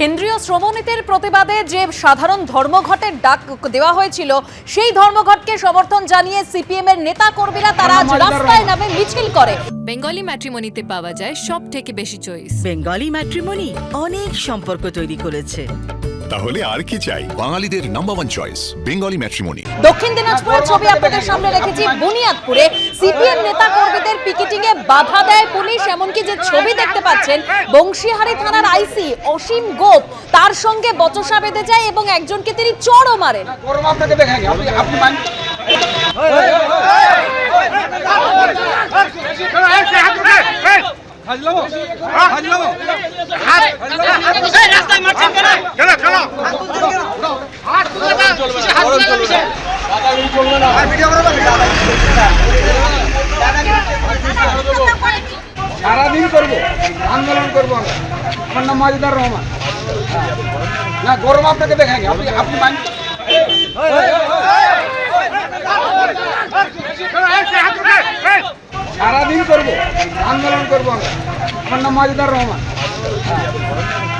কেন্দ্রীয় শ্রমনীতির প্রতিবাদে যে সাধারণ ধর্মঘটের ডাক দেওয়া হয়েছিল সেই ধর্মঘটকে সমর্থন জানিয়ে সিপিএম এর নেতা কর্মীরা তারা আজ রাস্তায় নামে মিছিল করে। বেঙ্গলি ম্যাট্রিমনিতে পাওয়া যায় সব থেকে বেশি চয়েস বেঙ্গলি ম্যাট্রিমনি অনেক সম্পর্ক তৈরি করেছে। তাহলে আর কি চাই বাঙালিদের number one choice Bengali matrimony দক্ষিণ দিনাজপুরের ছবি আপনাদের সামনে রেখেছি বুনিয়াদপুরে সিপিএম নেতা কর্মীদের পিকেটিং এ বাধা দেয় পুলিশ এমনকি যে ছবি দেখতে পাচ্ছেন বংশীহারি থানার আইসি অসীম গোপ তার সঙ্গে বচসা বেঁধে যায় এবং একজনকে তিনি চড়ও মারেন গরম আপনাকে দেখাই আপনি আপনি মান হাজলাম হাজলাম সারাদিন করব, আন্দোলন করব আমরা। আমার নাম মাজিদার রহমান। না, গরম আপনাকে দেখাই আপনি আপনি মান সারাদিন করব, আন্দোলন করব আমরা। আমার নাম মাজিদার রহমান।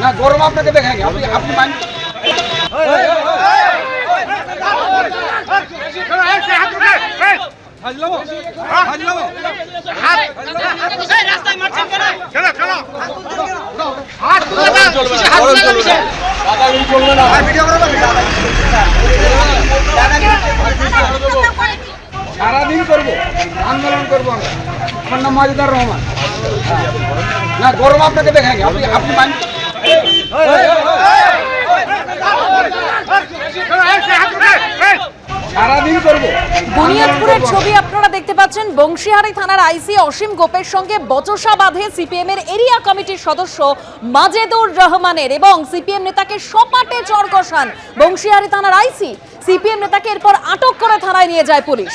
না, গরম আপনাকে দেখাই আপনি আপনি মান হাজলাম হাজলাম সারাদিন করব, আন্দোলন করব আমরা। আমার নাম মাজিদার রহমান। না গরম আপনাকে দেখাই আপনি আপনি বুনিয়াদপুরের ছবি আপনারা দেখতে পাচ্ছেন। বংশীহারি থানার আইসি অসীম গোপের সঙ্গে বচসা বাঁধে সিপিএম এর এরিয়া কমিটির সদস্য মাজেদুর রহমানের এবং সিপিএম নেতাকে সপাটে চর কষান বংশীহারি থানার আইসি। সিপিএম নেতাকে এরপর আটক করে থানায় নিয়ে যায় পুলিশ।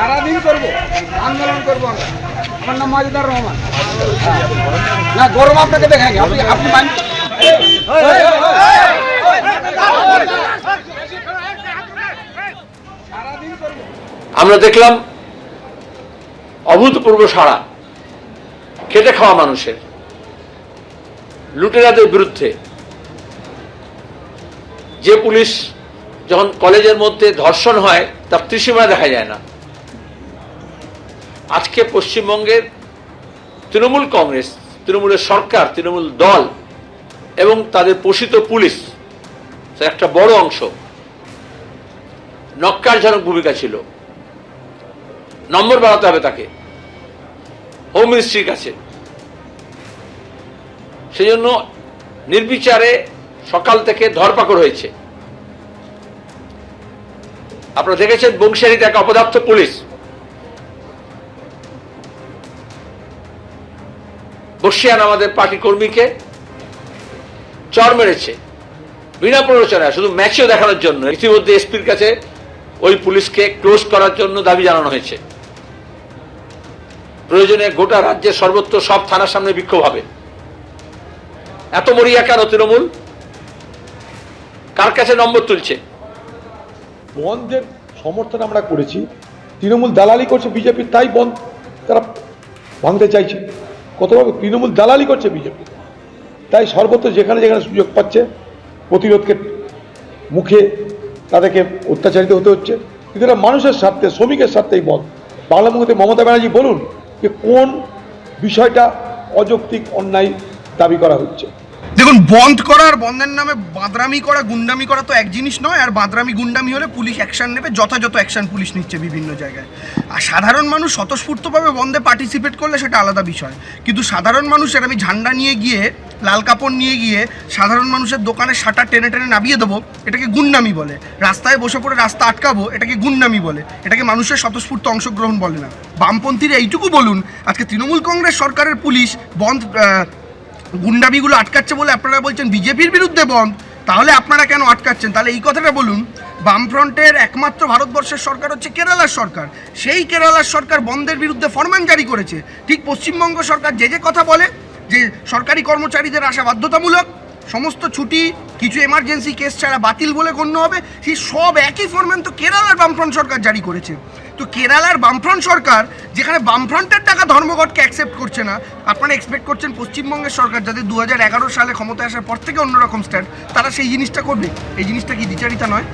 সারাদিন করব। আন্দোলন করব আমরা। নাম মাজিদার রহমান। না, গরম আপনাকে দেখাই আপনি আপনি আমরা দেখলাম অভূতপূর্ব সাড়া। খেটে খাওয়া মানুষের। লুটেরাদের বিরুদ্ধে। যে পুলিশ যখন কলেজের মধ্যে ধর্ষণ হয়, তার ত্রিসীমা দেখা যায় না। আজকে পশ্চিমবঙ্গের তৃণমূল কংগ্রেস, তৃণমূলের সরকার, তৃণমূল দল এবং তাদের পোষিত পুলিশ একটা বড় অংশ, নক্কারজনক ভূমিকা ছিল। নম্বর বাড়াতে হবে তাকে হোম মিনিস্ট্রির কাছে। সেই জন্য নির্বিচারে সকাল থেকে ধরপাকড় হয়েছে। আপনারা দেখেছেন বংশারীতে এক অপদার্থ পুলিশ। বর্ষিয়ান আমাদের পার্টি কর্মীকে চর মেরেছে। বিনা প্ররোচনায়, শুধু ম্যাচও দেখানোর জন্য। ইতিমধ্যে এসপির কাছে ওই পুলিশকে ক্লোজ করার জন্য দাবি জানানো হয়েছে। প্রয়োজনে গোটা রাজ্যের সর্বত্র সব থানার সামনে বিক্ষোভ হবে। এত মরিয়া কেন তৃণমূল? কার কাছে নম্বর তুলছে? বন্ধের সমর্থন আমরা করেছি। তৃণমূল দালালি করছে বিজেপি, তাই বন্ধ তারা ভাঙতে চাইছে। কতভাবে তৃণমূল দালালি করছে বিজেপি? তাই সর্বত্র যেখানে যেখানে সুযোগ পাচ্ছে, প্রতিরোধকে মুখে তাদেরকে অত্যাচারিত হতে হচ্ছে। কিন্তু এটা মানুষের স্বার্থে, শ্রমিকের স্বার্থেই বল। বাংলা মুখে মমতা ব্যানার্জি বলুন যে কোন বিষয়টা অযৌক্তিক অন্যায় দাবি করা হচ্ছে। দেখুন, বন্ধ করা আর বন্ধের নামে বাদরামি করা, গুন্ডামি করা তো এক জিনিস নয়, আর বাদরামি, গুন্ডামি হলে পুলিশ অ্যাকশন নেবে, যথাযথ অ্যাকশন পুলিশ নিচ্ছে বিভিন্ন জায়গায়। আর সাধারণ মানুষ স্বতঃস্ফূর্তভাবে বন্ধে পার্টিসিপেট করলে সেটা আলাদা বিষয়। কিন্তু সাধারণ মানুষের, আমি ঝান্ডা নিয়ে গিয়ে, লাল কাপড় নিয়ে গিয়ে সাধারণ মানুষের দোকানে শাটার টেনে টেনে নামিয়ে দেবো, এটাকে গুন্ডামি বলে। রাস্তায় বসে পড়ে রাস্তা আটকাবো, এটাকে গুন্ডামি বলে। এটাকে মানুষের স্বতঃস্ফূর্ত অংশগ্রহণ বলে না। বামপন্থীরা এইটুকু বলুন, আজকে তৃণমূল কংগ্রেস সরকারের পুলিশ বন্ধ গুন্ডামিগুলো আটকাচ্ছে বলে আপনারা বলছেন বিজেপির বিরুদ্ধে বন্ধ, তাহলে আপনারা কেন আটকাচ্ছেন? তাহলে এই কথাটা বলুন, বামফ্রন্টের একমাত্র ভারতবর্ষের সরকার হচ্ছে কেরালার সরকার। সেই কেরালার সরকার বন্ধের বিরুদ্ধে ফরমান জারি করেছে। ঠিক পশ্চিমবঙ্গ সরকার যে যে কথা বলে, যে সরকারি কর্মচারীদের আসা বাধ্যতামূলক সমস্ত ছুটি, কিছু এমার্জেন্সি কেস ছাড়া বাতিল বলে গণ্য হবে। সেই সব একই ফরম্যান তো কেরালার বামফ্রন্ট সরকার জারি করেছে। তো কেরালার বামফ্রন্ট সরকার, যেখানে বামফ্রন্টের টাকা ধর্মঘটকে অ্যাকসেপ্ট করছে না, আপনারা এক্সপেক্ট করছেন পশ্চিমবঙ্গের সরকার যাদের দু হাজার এগারো সালে ক্ষমতায় আসার পর থেকে অন্যরকম স্ট্যান্ড তারা সেই জিনিসটা করবে। এই জিনিসটা কি বিচারিতা নয়?